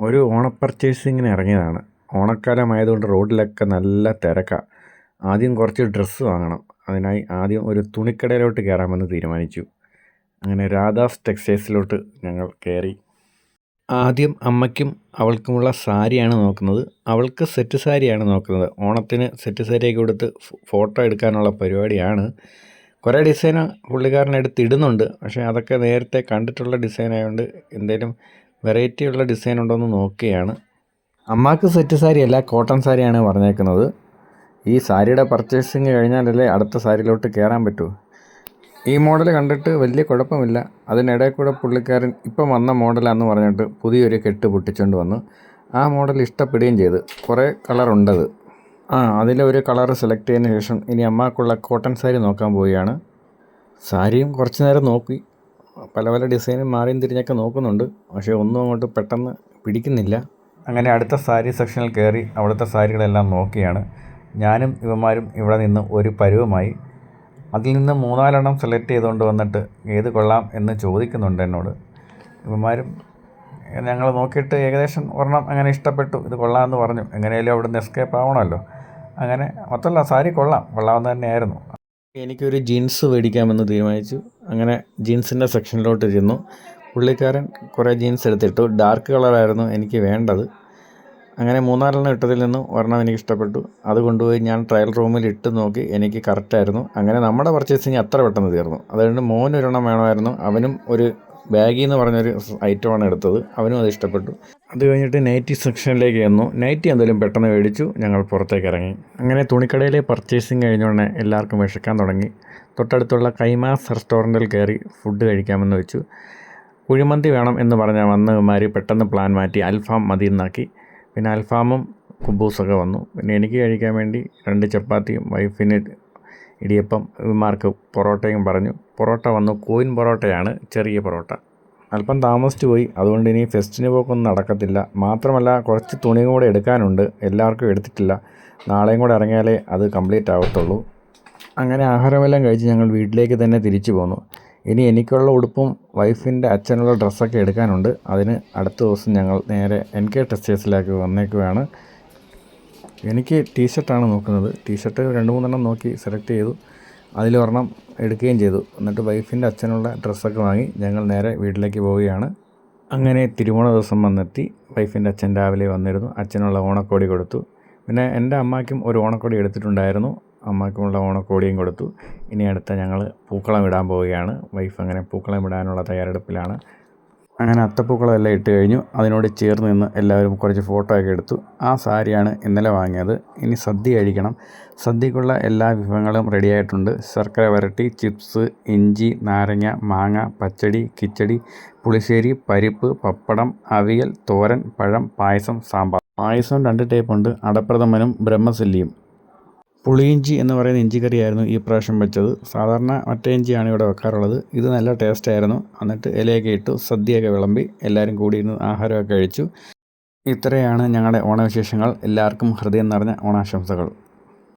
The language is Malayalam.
ഒരു ഓണ പർച്ചേസിങ്ങിന് ഇറങ്ങിയതാണ്. ഓണക്കാലമായതുകൊണ്ട് റോഡിലൊക്കെ നല്ല തിരക്കാണ് ആദ്യം കുറച്ച് ഡ്രസ്സ് വാങ്ങണം. അതിനായി ആദ്യം ഒരു തുണിക്കടയിലോട്ട് കയറാമെന്ന് തീരുമാനിച്ചു. അങ്ങനെ രാധാസ് ടെക്സ്റ്റൈൽസിലോട്ട് ഞങ്ങൾ കയറി. ആദ്യം അമ്മയ്ക്കും അവൾക്കുമുള്ള സാരിയാണ് നോക്കുന്നത്. അവൾക്ക് സെറ്റ് സാരിയാണ് നോക്കുന്നത്. ഓണത്തിന് സെറ്റ് സാരിയൊക്കെ കൊടുത്ത് ഫോട്ടോ എടുക്കാനുള്ള പരിപാടിയാണ്. കുറേ ഡിസൈൻ പുള്ളിക്കാരനെടുത്ത് ഇടുന്നുണ്ട് പക്ഷേ അതൊക്കെ നേരത്തെ കണ്ടിട്ടുള്ള ഡിസൈൻ ആയതുകൊണ്ട് എന്തെങ്കിലും വെറൈറ്റി ഉള്ള ഡിസൈൻ ഉണ്ടോ എന്ന് നോക്കുകയാണ് അമ്മാക്ക് സെറ്റ് സാരിയല്ല കോട്ടൺ സാരിയാണ് പറഞ്ഞേക്കുന്നത്. ഈ സാരിയുടെ പർച്ചേസിങ് കഴിഞ്ഞാലല്ലേ അടുത്ത സാരിയിലോട്ട് കയറാൻ പറ്റൂ. ഈ മോഡൽ കണ്ടിട്ട് വലിയ കുഴപ്പമില്ല. അതിനിടയിൽ കൂടെ പുള്ളിക്കാരൻ ഇപ്പം വന്ന മോഡലാന്ന് പറഞ്ഞിട്ട് പുതിയൊരു കെട്ട് പൊട്ടിച്ചുകൊണ്ട് വന്നു ആ മോഡൽ ഇഷ്ടപ്പെടുകയും ചെയ്ത്. കുറേ കളറുണ്ടത്. ആ അതിലൊരു കളർ സെലക്ട് ചെയ്തതിന് ശേഷം ഇനി അമ്മാക്കുള്ള കോട്ടൺ സാരി നോക്കാൻ പോവുകയാണ്. സാരിയും കുറച്ച് നേരം നോക്കി. പല പല ഡിസൈനും മാറിയും തിരിഞ്ഞൊക്കെ നോക്കുന്നുണ്ട്. പക്ഷേ ഒന്നും അങ്ങോട്ട് പെട്ടെന്ന് പിടിക്കുന്നില്ല. അങ്ങനെ അടുത്ത സാരി സെക്ഷനിൽ കയറി അവിടുത്തെ സാരികളെല്ലാം നോക്കിയാണ്. ഞാനും ഇവന്മാരും ഇവിടെ നിന്ന് ഒരു പരുവമായി. അതിൽ നിന്ന് മൂന്നാലെണ്ണം സെലക്ട് ചെയ്തുകൊണ്ട് വന്നിട്ട് ഏത് കൊള്ളാം എന്ന് ചോദിക്കുന്നുണ്ട് എന്നോട്. ഇവന്മാരും ഞങ്ങൾ നോക്കിയിട്ട് ഏകദേശം ഒരെണ്ണം അങ്ങനെ ഇഷ്ടപ്പെട്ടു. ഇത് കൊള്ളാമെന്ന് പറഞ്ഞു. എങ്ങനെയാലും അവിടെ നിന്ന് എസ്കേപ്പ് ആവണമല്ലോ. അങ്ങനെ മൊത്തമല്ല സാരി കൊള്ളാം. കൊള്ളാമെന്ന് തന്നെയായിരുന്നു. എനിക്കൊരു ജീൻസ് മേടിക്കാമെന്ന് തീരുമാനിച്ചു. അങ്ങനെ ജീൻസിന്റെ സെക്ഷനിലോട്ട് ചെന്നു. പുള്ളിക്കാരൻ കുറേ ജീൻസ് എടുത്തിട്ടു. ഡാർക്ക് കളറായിരുന്നു എനിക്ക് വേണ്ടത്. അങ്ങനെ മൂന്നാലെണ്ണം ഇട്ടതിൽ നിന്നും ഒരെണ്ണം എനിക്ക് ഇഷ്ടപ്പെട്ടു. അത് കൊണ്ടുപോയി ഞാൻ ട്രയൽ റൂമിൽ ഇട്ട് നോക്കി എനിക്ക് കറക്റ്റായിരുന്നു. അങ്ങനെ നമ്മുടെ പർച്ചേസിങ് അത്ര പെട്ടെന്ന് തീർന്നു. അതുകൊണ്ട് മോനൊരെണ്ണം വേണമായിരുന്നു. അവനും ഒരു ബാഗി എന്ന് പറഞ്ഞൊരു ഐറ്റമാണ് എടുത്തത്. അവനും അത് ഇഷ്ടപ്പെട്ടു. അത് കഴിഞ്ഞിട്ട് നൈറ്റി സെക്ഷനിലേക്ക് ചെന്നു. നൈറ്റി എന്തെങ്കിലും പെട്ടെന്ന് മേടിച്ചു. ഞങ്ങൾ പുറത്തേക്ക് ഇറങ്ങി. അങ്ങനെ തുണിക്കടയിലെ പർച്ചേസിങ് കഴിഞ്ഞുടനെ എല്ലാവർക്കും വിശക്കാൻ തുടങ്ങി. തൊട്ടടുത്തുള്ള കൈമാസ് റെസ്റ്റോറന്റിൽ കയറി ഫുഡ് കഴിക്കാമെന്ന് വെച്ചു. കുഴിമന്തി വേണം എന്ന് പറഞ്ഞ വന്നവന്മാർ പെട്ടെന്ന് പ്ലാൻ മാറ്റി അൽഫാം മതി എന്നാക്കി പിന്നെ അൽഫാമും കുബൂസൊക്കെ വന്നു. പിന്നെ എനിക്ക് കഴിക്കാൻ വേണ്ടി രണ്ട് ചപ്പാത്തിയും വൈഫിന് ഇടിയപ്പം ഇവന്മാർക്ക് പൊറോട്ടയും പറഞ്ഞു. പൊറോട്ട വന്നു. കോയിൻ പൊറോട്ടയാണ് ചെറിയ പൊറോട്ട. അല്പം താമസിച്ചു പോയി അതുകൊണ്ട് ഇനി ഫെസ്റ്റിന് പോക്കൊന്നും നടക്കത്തില്ല. മാത്രമല്ല കുറച്ച് തുണി കൂടെ എടുക്കാനുണ്ട്. എല്ലാവർക്കും എടുത്തിട്ടില്ല. നാളെയും കൂടെ ഇറങ്ങിയാലേ അത് കംപ്ലീറ്റ് ആവത്തുള്ളൂ. അങ്ങനെ ആഹാരമെല്ലാം കഴിച്ച് ഞങ്ങൾ വീട്ടിലേക്ക് തന്നെ തിരിച്ചു പോന്നു. ഇനി എനിക്കുള്ള ഉടുപ്പും വൈഫിന്റെ അച്ഛനുള്ള ഡ്രസ്സൊക്കെ എടുക്കാനുണ്ട്. അതിന് അടുത്ത ദിവസം ഞങ്ങൾ നേരെ എൻ കെ ടെക്സ്റ്റൈൽസിലേക്ക് വന്നേക്കുകയാണ് എനിക്ക് ടീഷർട്ടാണ് നോക്കുന്നത്. ടീഷർട്ട് രണ്ട് മൂന്നെണ്ണം നോക്കി സെലക്ട് ചെയ്തു. അതിലൊരെണ്ണം എടുക്കുകയും ചെയ്തു. എന്നിട്ട് വൈഫിന്റെ അച്ഛനുള്ള ഡ്രസ്സൊക്കെ വാങ്ങി ഞങ്ങൾ നേരെ വീട്ടിലേക്ക് പോവുകയാണ്. അങ്ങനെ തിരുവോണ ദിവസം വന്നെത്തി. വൈഫിന്റെ അച്ഛൻ രാവിലെ വന്നിരുന്നു. അച്ഛനുള്ള ഓണക്കോടി കൊടുത്തു. പിന്നെ എന്റെ അമ്മയ്ക്കും ഒരു ഓണക്കോടി എടുത്തിട്ടുണ്ടായിരുന്നു. അമ്മയ്ക്കുമുള്ള ഓണക്കോടിയും കൊടുത്തു. ഇനി അടുത്ത ഞങ്ങൾ പൂക്കളം ഇടാൻ പോവുകയാണ്. വൈഫ് അങ്ങനെ പൂക്കളം ഇടാനുള്ള തയ്യാറെടുപ്പിലാണ്. അങ്ങനെ അത്തപ്പൂക്കളം എല്ലാം ഇട്ട് കഴിഞ്ഞു. അതിനോട് ചേർന്ന് നിന്ന് എല്ലാവരും കുറച്ച് ഫോട്ടോ ഒക്കെ എടുത്തു. ആ സാരിയാണ് ഇന്നലെ വാങ്ങിയത്. ഇനി സദ്യ കഴിക്കണം. സദ്യക്കുള്ള എല്ലാ വിഭവങ്ങളും റെഡിയായിട്ടുണ്ട് ശർക്കര വരട്ടി ചിപ്സ് ഇഞ്ചി നാരങ്ങ മാങ്ങ പച്ചടി കിച്ചടി പുളിശ്ശേരി പരിപ്പ് പപ്പടം അവിയൽ തോരൻ പഴം പായസം സാമ്പാർ. പായസം രണ്ട് ടൈപ്പ് ഉണ്ട്. അടപ്രഥമനും ബ്രഹ്മസല്ലിയും. പുളിയിഞ്ചി എന്ന് പറയുന്ന ഇഞ്ചി കറിയായിരുന്നു ഈ പ്രാവശ്യം വെച്ചത്. സാധാരണ മറ്റേ ഇഞ്ചിയാണ് ഇവിടെ വെക്കാറുള്ളത്. ഇത് നല്ല ടേസ്റ്റ് ആയിരുന്നു. എന്നിട്ട് ഇലയൊക്കെ ഇട്ടു സദ്യയൊക്കെ വിളമ്പി എല്ലാവരും കൂടി ഇരുന്ന് ആഹാരമൊക്കെ കഴിച്ചു. ഇത്രയാണ് ഞങ്ങളുടെ ഓണവിശേഷങ്ങൾ. എല്ലാവർക്കും ഹൃദയം നിറഞ്ഞ ഓണാശംസകൾ.